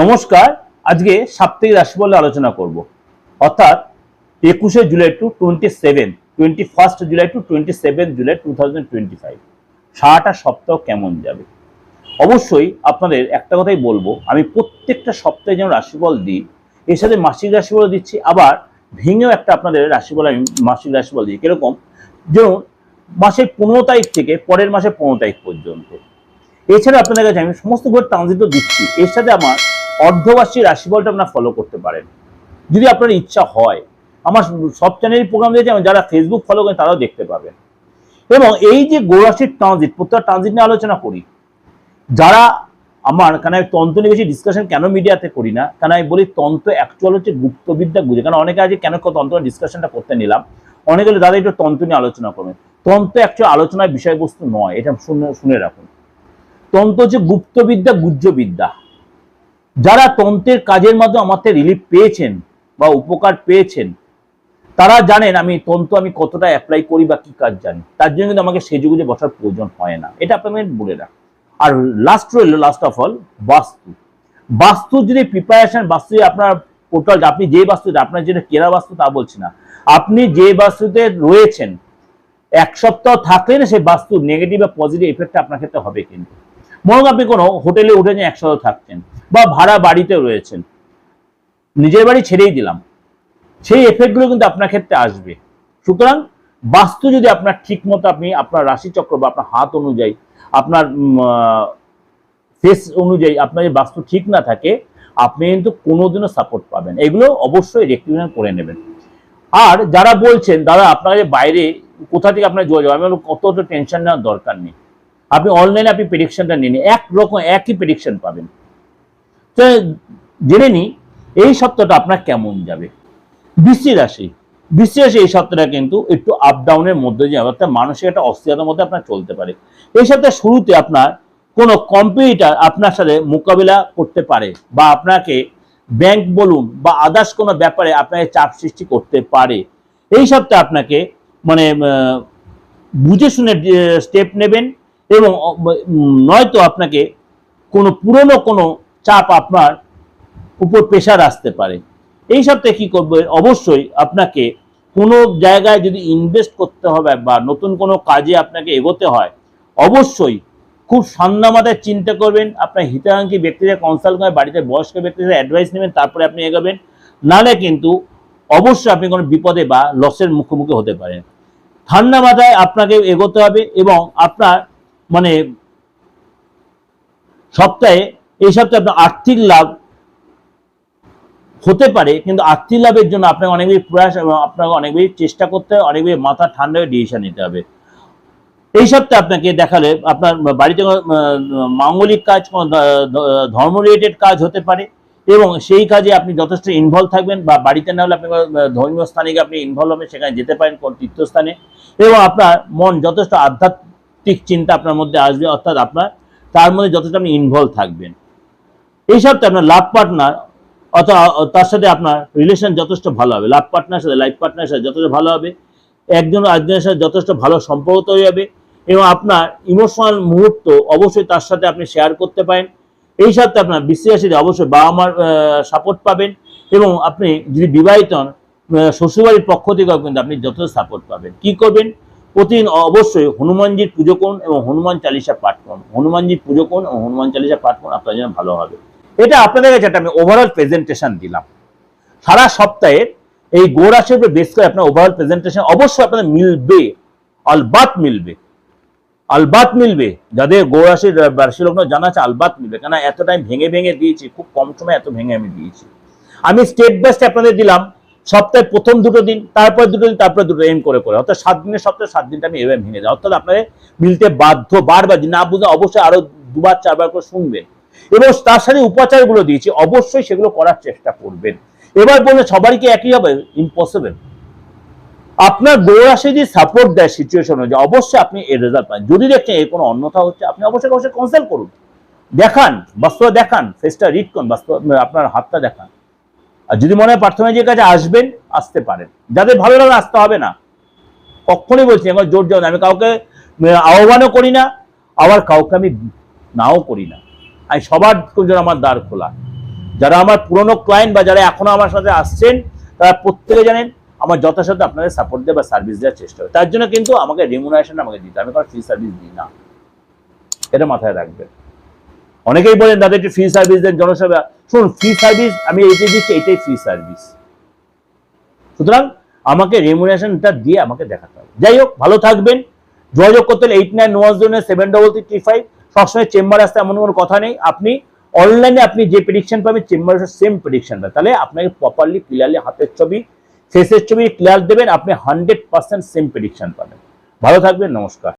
নমস্কার, আজকে সাপ্তাহিক রাশিফল আলোচনা করব। অর্থাৎ একুশে July to twenty seven twenty first July to twenty seven July two thousand twenty five সারাটা সপ্তাহ কেমন যাবে? অবশ্যই আপনাদের একটা কথাই বলব, আমি প্রত্যেকটা সপ্তাহে যেমন রাশিফল দিই, এর সাথে মাসিক রাশিফল দিচ্ছি, আবার ভেঙেও একটা আপনাদের রাশিফল আমি মাসিক রাশিফল দিই। কীরকম? যেমন মাসের পনেরো তারিখ থেকে পরের মাসের পনেরো তারিখ পর্যন্ত। এছাড়া আপনাদের কাছে আমি সমস্ত ঘর ট্রানজিটও দিচ্ছি, এর সাথে আমার অর্ধবার্ষিক রাশিফলটা আপনারা ফলো করতে পারেন। যদি আপনার ইচ্ছা হয় আমার সব চ্যানেলের প্রোগ্রাম দিয়েছে যারা ফেসবুক ফলো করেন তারাও দেখতে পাবেন। এবং এই যে গোরাশির ট্রানজিট প্রত্যেক ট্রানজিট নিয়ে আলোচনা করি। যারা আমার কেন আমি তন্ত্র নিয়ে বেশি ডিসকাশন কেন মিডিয়াতে করি না কেন আমি বলি তন্ত্র অ্যাকচুয়াল হচ্ছে গুপ্তবিদ্যা বুঝে কারণ অনেকে আজ কেন তন্ত্র ডিসকাশনটা করতে নিলাম। অনেকে বলে, দাদা একটু তন্ত্র নিয়ে আলোচনা করবেন। তন্ত্র অ্যাকচুয়াল আলোচনার বিষয়বস্তু নয় এটা শুনে শুনে রাখুন। তন্ত্র হচ্ছে গুপ্তবিদ্যা গুহ্যবিদ্যা। যারা তন্ত্রের কাজের মাধ্যমে আমার থেকে রিলিফ পেয়েছেন বা উপকার পেয়েছেন, তারা জানেন আমি তন্ত্র আমি কতটা অ্যাপ্লাই করি বা কি কাজ জানি। তার জন্য কিন্তু আমাকে সেজে গুজে বসার প্রয়োজন হয় না। এটা আপনাদের বলে রাখ। আর লাস্ট রইল last of all vastu. Vastu যদি প্রিপারেশন বাস্তু আপনার টোটাল আপনি যে বাস্তুতে, আপনার যেটা কেরা বাস্তু তা বলছি না। আপনি যে বাস্তুতে রয়েছেন, এক সপ্তাহ থাকলে না সেই বাস্তুর নেগেটিভ বা পজিটিভ এফেক্ট আপনার ক্ষেত্রে হবে কিন্তু। করুন আপনি কোনো হোটেলে উঠেছেন এক সপ্তাহ থাকছেন বা ভাড়া বাড়িতে রয়েছেন। নিজের বাড়ি ছেড়েই দিলাম। সেই এফেক্টগুলো কিন্তু আপনার ক্ষেত্রে আসবে। সুতরাং বাস্তু যদি আপনার ঠিক মতো আপনি আপনার রাশিচক্র বা আপনার হাত অনুযায়ী, আপনার ফেস অনুযায়ী আপনার যদি বাস্তু ঠিক না থাকে, আপনি কিন্তু কোনোদিনও সাপোর্ট পাবেন। এগুলো অবশ্যই রেক্টিফিকেশন করে নেবেন। আর যারা বলছেন, দাদা, আপনারা যে বাইরে কোথা থেকে আপনার যোগাযোগ? আমি কত টেনশন নেওয়ার দরকার নেই। আপনি অনলাইনে আপনি প্রেডিকশনটা নিন। এক রকম, একই প্রেডিকশন পাবেন। তো জেনে নিই, এই সপ্তাহটা আপনার কেমন যাবে? বৃষ্টি রাশি। বৃষ্টি রাশি এই সপ্তাহটা কিন্তু একটু আপ ডাউনের মধ্যে দিয়ে অর্থাৎ মানসিক একটা অস্থিরতার মধ্যে আপনার চলতে পারে। এই সপ্তাহের শুরুতে আপনার কোনো কম্পিউটার আপনার সাথে মোকাবিলা করতে পারে বা আপনাকে ব্যাংক বলুন বা আদার্স কোনো ব্যাপারে আপনাকে চাপ সৃষ্টি করতে পারে। এই সপ্তাহে আপনাকে মানে বুঝে শুনে স্টেপ নেবেন। এবং নয়তো আপনাকে কোনো পুরনো কোনো চাপ আপনার উপর প্রেশার আসতে পারে। এই সপ্তাহে কি করবে? অবশ্যই আপনাকে কোনো জায়গায় যদি ইনভেস্ট করতে হবে বা নতুন কোনো কাজে আপনাকে এগোতে হয়, অবশ্যই খুব সন্ধ্যা মাথায় চিন্তা করবেন। আপনার হিতাকাঙ্ক্ষী ব্যক্তিদের কনসাল্ট করে বাড়িতে বয়স্ক ব্যক্তিদের অ্যাডভাইস নেবেন, তারপরে আপনি এগোবেন। নাহলে কিন্তু অবশ্যই আপনি কোনো বিপদে বা লসের মুখোমুখি হতে পারেন। ঠান্ডা মাথায় আপনাকে এগোতে হবে এবং আপনার মানে সপ্তাহে, এই সপ্তাহে আপনার আর্থিক লাভ হতে পারে, কিন্তু আর্থিক লাভের জন্য আপনাকে অনেক বেশি প্রয়াস এবং আপনাকে অনেক বেশি চেষ্টা করতে হবে, অনেক বেশি মাথা ঠান্ডা হয়ে ডিসিশন নিতে হবে। এই সপ্তাহে আপনাকে দেখালে আপনার বাড়িতে মাঙ্গলিক কাজ ধর্ম রিলেটেড কাজ হতে পারে এবং সেই কাজে আপনি যথেষ্ট ইনভলভ থাকবেন বা বাড়িতে না হলে আপনি ধর্মীয় স্থানে গিয়ে আপনি ইনভলভ হবেন, সেখানে যেতে পারেন কোন তীর্থস্থানে এবং আপনার মন যথেষ্ট আধ্যাত্মিক চিন্তা আপনার মধ্যে আসবে, অর্থাৎ আপনার, তার মধ্যে যথেষ্ট আপনি ইনভলভ থাকবেন। এই সপ্তাহে আপনার লাভ পার্টনার অথবা তার সাথে আপনার রিলেশন যথেষ্ট ভালো হবে। লাভ পার্টনার সাথে লাইফ পার্টনার সাথে যথেষ্ট ভালো হবে। একজন আরেকজনের সাথে যথেষ্ট ভালো সম্পর্ক তৈরি হবে এবং আপনার ইমোশনাল মুহূর্ত অবশ্যই তার সাথে আপনি শেয়ার করতে পারেন। এই সপ্তাহে আপনার বিশ্বাসীরা অবশ্যই বাবা মার সাপোর্ট পাবেন এবং আপনি যদি বিবাহিত হন শ্বশুরবাড়ির পক্ষ থেকেও কিন্তু আপনি যথেষ্ট সাপোর্ট পাবেন। কি করবেন? প্রতিদিন অবশ্যই হনুমানজির পুজো করুন এবং হনুমান চালিসা পাঠ করুন। হনুমানজির পুজো করুন এবং হনুমান চালিসা পাঠ করুন, আপনার জন্য ভালো হবে। এটা আপনাদের কাছে একটা আমি ওভারঅল প্রেজেন্টেশন দিলাম। সারা সপ্তাহের এই গোড়াশের উপরে বেস করে আপনার ওভারঅল প্রেজেন্টেশন অবশ্যই আপনাদের মিলবে, আলবাত মিলবে। আলবাত মিলবে। যাদের গৌরাশির রাশি লগ্ন জানা আছে, আলবাত মিলবে। কেন এত টাইম ভেঙে ভেঙে দিয়েছি, খুব কম সময় এত ভেঙে আমি দিয়েছি। আমি স্টেপ বাই স্টেপ আপনাদের দিলাম। সপ্তাহে প্রথম দুটো দিন তারপর দুটো দিন তারপর দুটো এম করে করে। অর্থাৎ সাত দিনের সপ্তাহে সাত দিনটা আমি এভাবে ভেঙে দেয় অর্থাৎ আপনাদের মিলতে বাধ্য বারবার না বুঝলে অবশ্যই আরও দুবার, চারবার করে শুনবেন। এবং তার সাথে উপাচারগুলো দিয়েছি, অবশ্যই সেগুলো করার চেষ্টা করবেন। এবার বললে সবারই কি একই হবে? ইম্পসিবল আপনার গৌরাশে যদি সাপোর্ট দেয় সিচুয়েশন অনুযায়ী, অবশ্যই আপনি এর রেজাল্ট পান যদি দেখছেন এর কোনো অন্যথা হচ্ছে, আপনি অবশ্যই অবশ্যই কনসাল্ট করুন। দেখান, বাস্তব দেখান ফেসটা রিড করুন, বাস্তব আপনার হাতটা দেখান। আর যদি মনে হয় প্রার্থনাজির কাছে আসবেন, আসতে পারেন। যাদের ভালো লাগে আসতে হবে না। কখনই বলছি আমার জোর জোর আমি কাউকে আহ্বানও করি না, আবার কাউকে আমি নাও করি না। আমি সবার জন্য আমার দ্বার খোলা। যারা আমার পুরনো ক্লায়েন্ট বা যারা এখনও আমার সাথে আসছেন, তারা প্রত্যেকে জানেন, আমার যথাসাধ্য আপনাদের সাপোর্ট দেওয়া বা সার্ভিস দেওয়ার চেষ্টা হবে। তার জন্য কিন্তু আমাকে রেমুনারেশন আমাকে দিতে আমি কোনো ফ্রি সার্ভিস দিই না। এটা মাথায় রাখবেন। অনেকেই বলেন, দাদা, একটু ফ্রি সার্ভিস দেন জনসেবা। শুনুন ফ্রি সার্ভিস আমি এইটাই দিচ্ছি এটাই ফ্রি সার্ভিস সুতরাং আমাকে রেমুনেশনটা দিয়ে আমাকে দেখাতে হবে। যাই হোক, ভালো থাকবেন। যোগাযোগ করতে হলে eight nine one zero seven double three three five সবসময় চেম্বার আসতে এমন কোনো কথা নেই। আপনি অনলাইনে আপনি যে প্রেডিকশন পাবেন চেম্বারে সেম প্রেডিকশন পাবেন। তাহলে আপনাকে প্রপারলি ক্লিয়ারলি হাতের ছবি ফেসের ছবি ক্লিয়ার দেবেন। আপনি হান্ড্রেড পার্সেন্ট সেম প্রেডিকশন পাবেন। ভালো থাকবেন, নমস্কার।